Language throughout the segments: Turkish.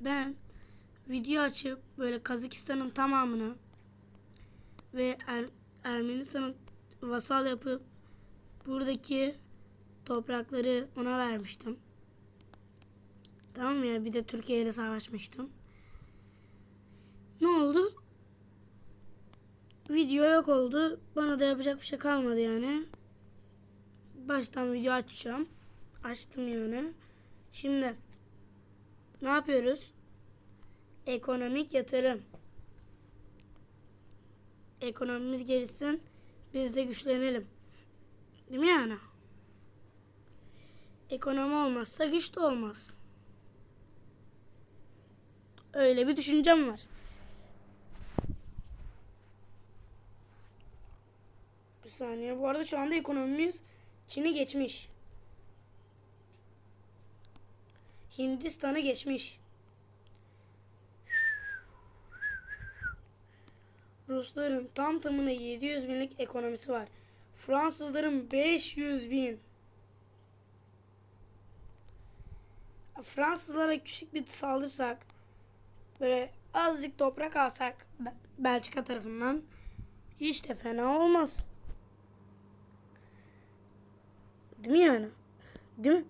ben video açıp böyle Kazakistan'ın tamamını ve Er- Ermenistan'ın vasal yapıp buradaki toprakları ona vermiştim. Tamam mı ya? Bir de Türkiye ile savaşmıştım. Ne oldu? Video yok oldu. Bana da yapacak bir şey kalmadı yani. Baştan video açacağım. Açtım yani. Şimdi ne yapıyoruz? Ekonomik yatırım. Ekonomimiz gelişsin. Biz de güçlenelim. Değil mi yani? Ekonomi olmazsa güç de olmaz. Öyle bir düşüncem var. Bir saniye. Bu arada şu anda ekonomimiz Çin'i geçmiş. Hindistan'ı geçmiş. Rusların tam tamına 700 binlik ekonomisi var. Fransızların 500 bin. Fransızlara küçük bir saldırsak, böyle azıcık toprak alsak Be- Belçika tarafından hiç de fena olmaz. Değil mi yani? Değil mi?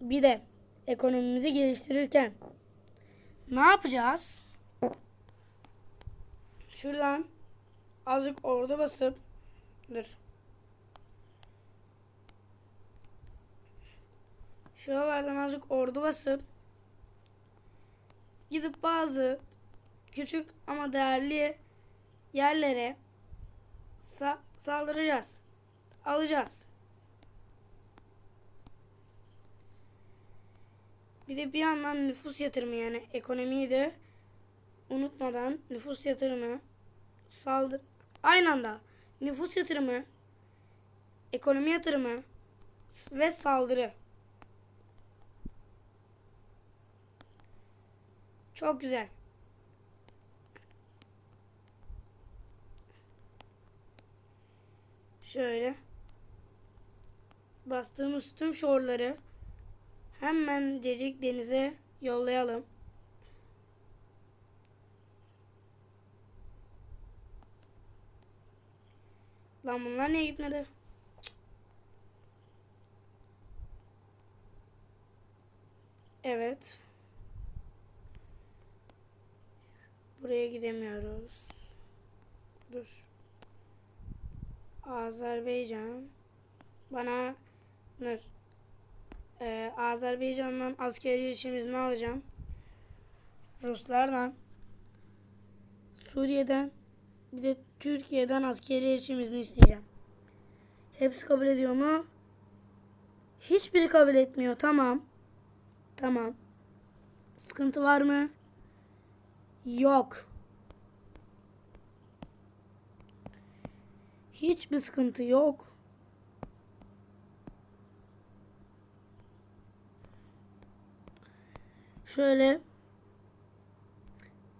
Bir de ekonomimizi geliştirirken ne yapacağız? Şuradan azıcık orada basıp dur. Şuralardan azıcık ordu basıp gidip bazı küçük ama değerli yerlere sa- saldıracağız. Alacağız. Bir de bir yandan nüfus yatırımı yani ekonomiyi de unutmadan nüfus yatırımı saldır aynı anda nüfus yatırımı ekonomi yatırımı ve saldırı. Çok güzel. Şöyle bastığımız tüm şorları hemen Cecik Deniz'e yollayalım. Lan bunlar niye gitmedi? Evet. Buraya gidemiyoruz. Dur. Azerbaycan. Bana dur. Ee, Azerbaycan'dan askeri işimizi ne alacağım? Ruslardan. Suriye'den. Bir de Türkiye'den askeri işimizini isteyeceğim. Hepsi kabul ediyor mu? Hiçbiri kabul etmiyor. Tamam. Tamam. Sıkıntı var mı? Yok. Hiçbir sıkıntı yok. Şöyle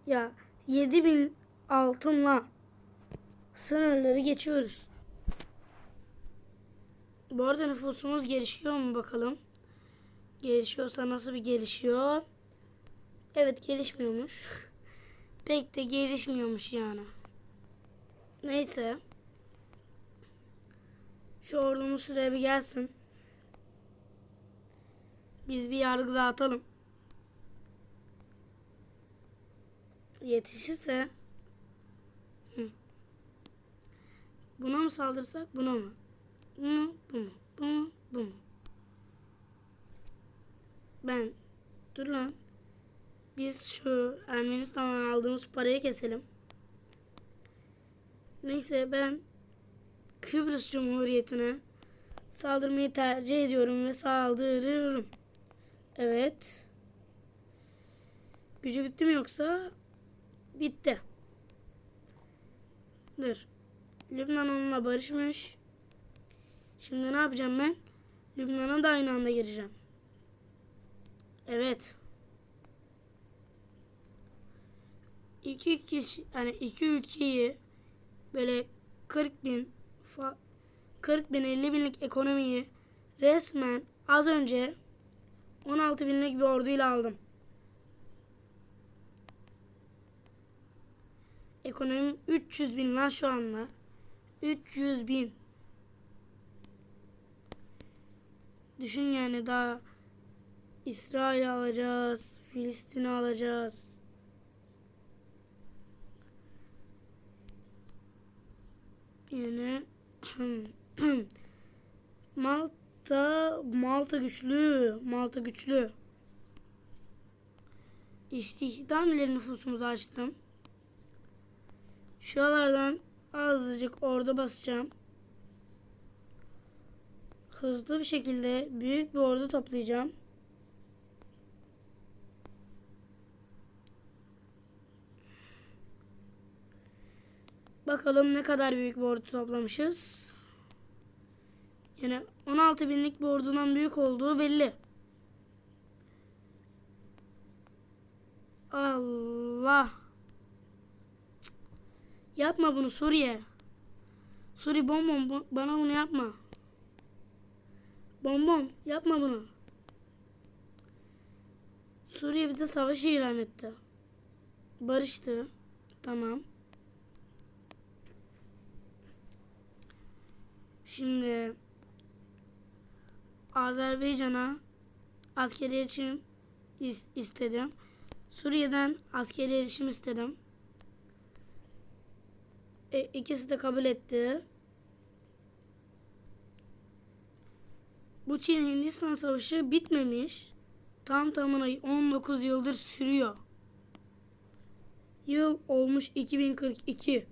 ya 7000 altınla sınırları geçiyoruz. Bu arada nüfusumuz gelişiyor mu bakalım? Gelişiyorsa nasıl bir gelişiyor? Evet gelişmiyormuş. Pek de gelişmiyormuş yani. Neyse. Şu ordumuz şuraya bir gelsin. Biz bir yargı dağıtalım. Yetişirse. Buna mı saldırsak buna mı? Bu mu? Bu mu? Bu mu? Bu mu? Ben dur lan. Biz şu Ermenistan'dan aldığımız parayı keselim. Neyse ben Kıbrıs Cumhuriyeti'ne saldırmayı tercih ediyorum ve saldırıyorum. Evet. Gücü bitti mi yoksa? Bitti. Dur. Lübnan onunla barışmış. Şimdi ne yapacağım ben? Lübnan'a da aynı anda gireceğim. Evet. İki kişi yani iki ülkeyi böyle 40 bin fa- 40 bin 50 binlik ekonomiyi resmen Az önce 16 binlik bir orduyla aldım. Ekonomim 300 bin lan şu anda. 300 bin. Düşün yani daha İsrail alacağız, Filistin'i alacağız. Yani Malta Malta güçlü. Malta güçlü. İstihdam ile nüfusumuzu açtım. Şuralardan azıcık orada basacağım. Hızlı bir şekilde büyük bir ordu toplayacağım. Bakalım ne kadar büyük bir ordu toplamışız. Yani 16 binlik bir ordudan büyük olduğu belli. Allah. Yapma bunu Suriye. Suriye bombom bu- bana bunu yapma. Bombom yapma bunu. Suriye bize savaş ilan etti. Barıştı. Tamam. Şimdi Azerbaycan'a askeri erişim is- istedim. Suriye'den askeri erişim istedim. E, ikisi de kabul etti. Bu Çin-Hindistan savaşı bitmemiş. Tam tamına 19 yıldır sürüyor. Yıl olmuş 2042.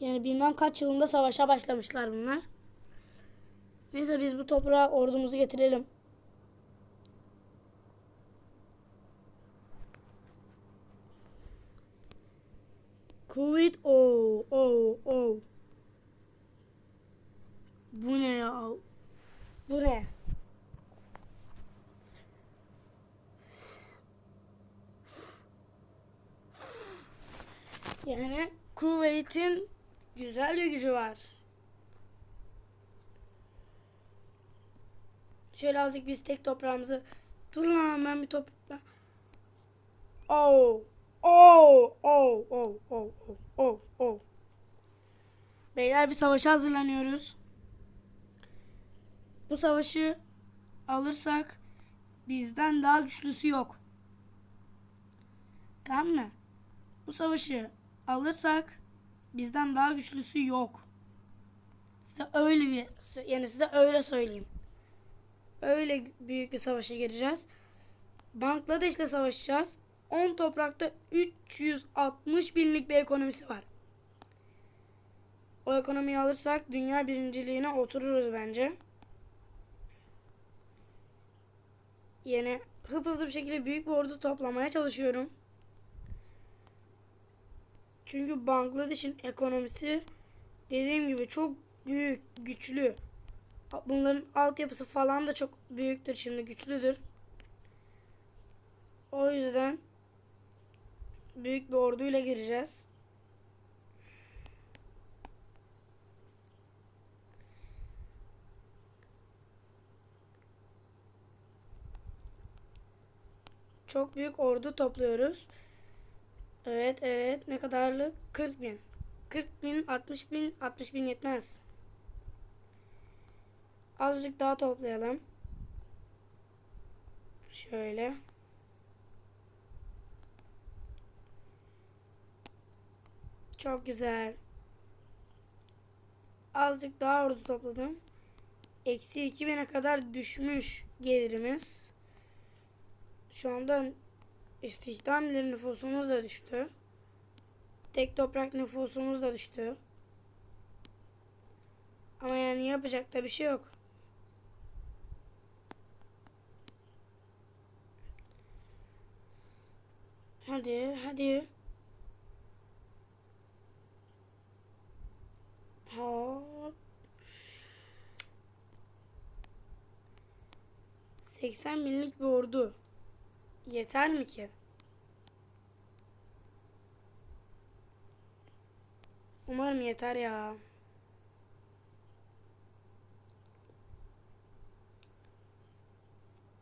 Yani bilmem kaç yılında savaşa başlamışlar bunlar. Neyse biz bu toprağa ordumuzu getirelim. Kuvvet o o o. Bu ne ya? Bu ne? Yani Kuveyt'in güzel bir gücü var. Şöyle azıcık biz tek toprağımızı dur lan ben bir top Oh oh oh oh oh oh oh oh Beyler bir savaşa hazırlanıyoruz. Bu savaşı alırsak bizden daha güçlüsü yok. Tamam mı? Bu savaşı alırsak bizden daha güçlüsü yok. Size öyle bir yani size öyle söyleyeyim. Öyle büyük bir savaşa gireceğiz. Bangladeş'le savaşacağız. 10 toprakta 360 binlik bir ekonomisi var. O ekonomiyi alırsak dünya birinciliğine otururuz bence. Yani hıp hızlı bir şekilde büyük bir ordu toplamaya çalışıyorum. Çünkü Bangladeş'in ekonomisi dediğim gibi çok büyük, güçlü. Bunların altyapısı falan da çok büyüktür şimdi, güçlüdür. O yüzden büyük bir orduyla gireceğiz. Çok büyük ordu topluyoruz. Evet evet ne kadarlık? 40 bin. 40 bin 60 bin 60 bin yetmez. Azıcık daha toplayalım. Şöyle. Çok güzel. Azıcık daha ordu topladım. Eksi 2000'e kadar düşmüş gelirimiz. Şu anda istihdam ile nüfusumuz da düştü. Tek toprak nüfusumuz da düştü. Ama yani yapacak da bir şey yok. Hadi, hadi. Hop. 80 binlik bir ordu. Yeter mi ki? Umarım yeter ya.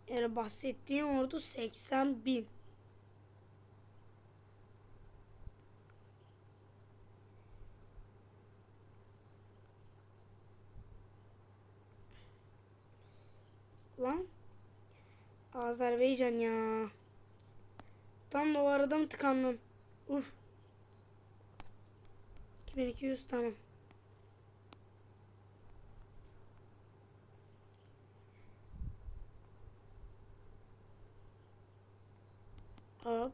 Yani bahsettiğim ordu 80 bin. Azerbaycan ya. Tam da o arada mı tıkandım? Uf. 2200 tamam. Hop.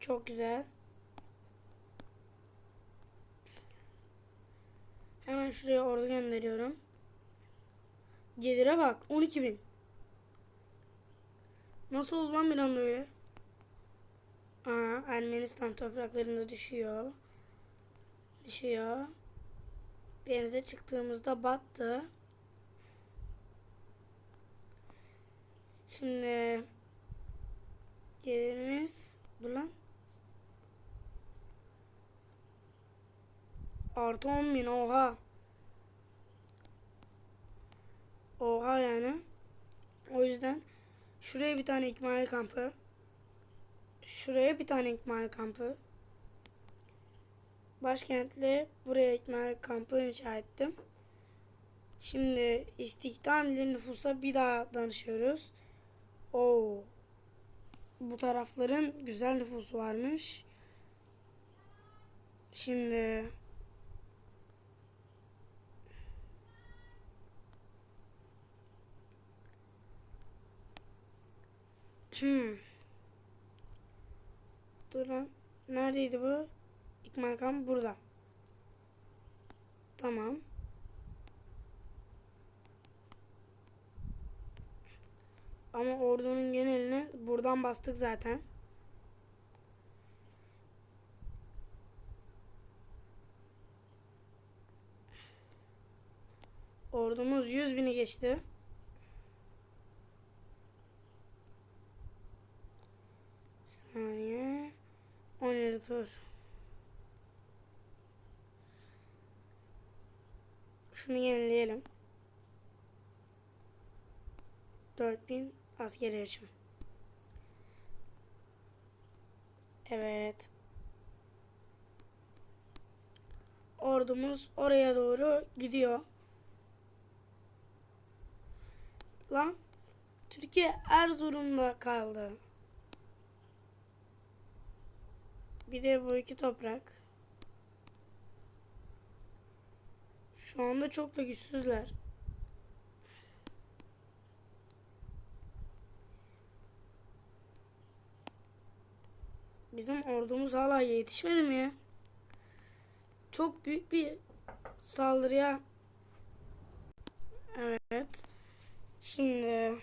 Çok güzel. Hemen şuraya ordu gönderiyorum. Gelire bak 12 bin. Nasıl oldu lan bir anda öyle? Aa, Ermenistan topraklarında düşüyor. Düşüyor. Denize çıktığımızda battı. Şimdi gelirimiz dur lan. Artı 10 bin oha. Oha yani. O yüzden şuraya bir tane ikmal kampı. Şuraya bir tane ikmal kampı. Başkentle buraya ikmal kampı inşa ettim. Şimdi istihdam ile nüfusa bir daha danışıyoruz. Oo. Bu tarafların güzel nüfusu varmış. Şimdi Hmm. Dur lan. Neredeydi bu? İlk makam burada. Tamam. Ama ordunun genelini buradan bastık zaten. Ordumuz 100 bini geçti. Bir saniye. 17 tur. Şunu yenileyelim. 4000 askeri yarışım. Evet. Ordumuz oraya doğru gidiyor. Lan Türkiye Erzurum'da kaldı. Bir de bu iki toprak. Şu anda çok da güçsüzler. Bizim ordumuz hala yetişmedi mi ya? Çok büyük bir saldırıya. Evet. Şimdi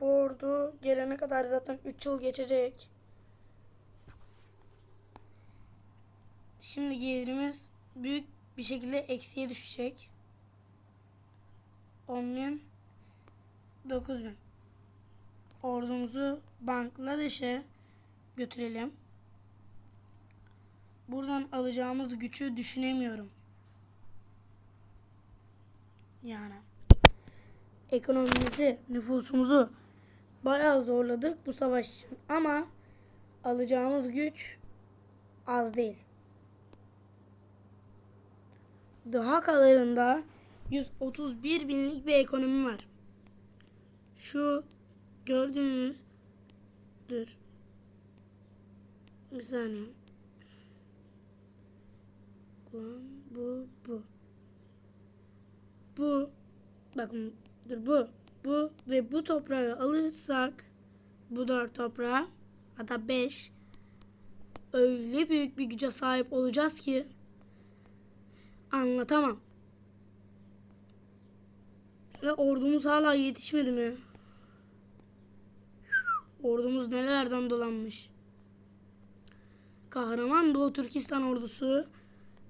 bu ordu gelene kadar zaten 3 yıl geçecek. Şimdi gelirimiz büyük bir şekilde eksiye düşecek. 10 bin 9 bin. Ordumuzu Bangladeş'e götürelim. Buradan alacağımız gücü düşünemiyorum. Yani ekonomimizi, nüfusumuzu bayağı zorladık bu savaş için. Ama alacağımız güç az değil. Daha kalarında 131 binlik bir ekonomi var. Şu gördüğünüz dur bir saniye. Lan bu bu. Bu bakın dur bu bu ve bu toprağı alırsak bu dört toprağı hatta beş öyle büyük bir güce sahip olacağız ki anlatamam. Ve ordumuz hala yetişmedi mi? Ordumuz nerelerden dolanmış. Kahraman Doğu Türkistan ordusu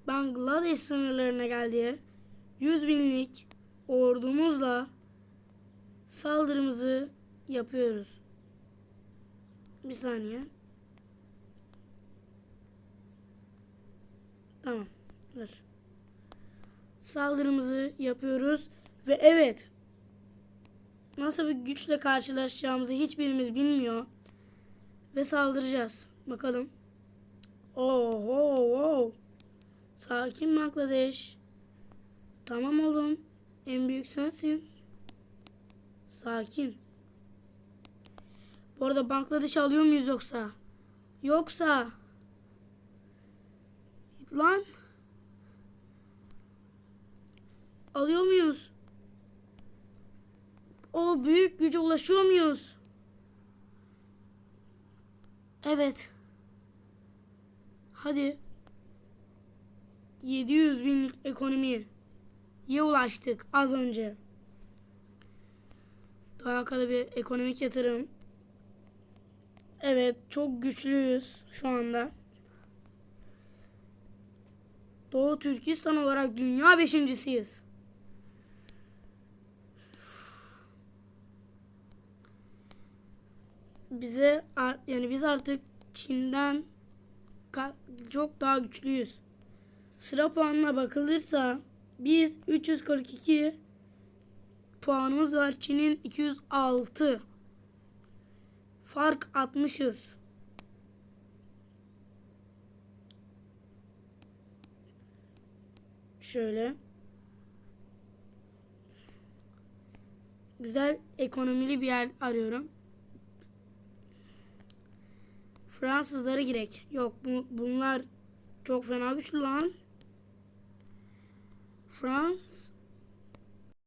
Bangladeş sınırlarına geldi. 100 binlik ordumuzla saldırımızı yapıyoruz. Bir saniye. Tamam. Dur. Saldırımızı yapıyoruz ve evet nasıl bir güçle karşılaşacağımızı hiçbirimiz bilmiyor. Ve saldıracağız. Bakalım. Oh, oh. Sakin Bangladeş. Tamam oğlum. En büyük sensin. Sakin. Bu arada Bangladeş alıyor muyuz yoksa? Yoksa. Lan. Alıyor muyuz? O büyük güce ulaşıyor muyuz? Evet. Hadi. 700 binlik ekonomiye ulaştık az önce. Daha alakalı bir ekonomik yatırım. Evet çok güçlüyüz şu anda. Doğu Türkistan olarak dünya beşincisiyiz. Bize yani biz artık Çin'den çok daha güçlüyüz. Sıra puanına bakılırsa biz 342 puanımız var. Çin'in 206. Fark atmışız. Şöyle. Güzel ekonomili bir yer arıyorum. Fransızlara girek. Yok bu, bunlar çok fena güçlü lan. Frans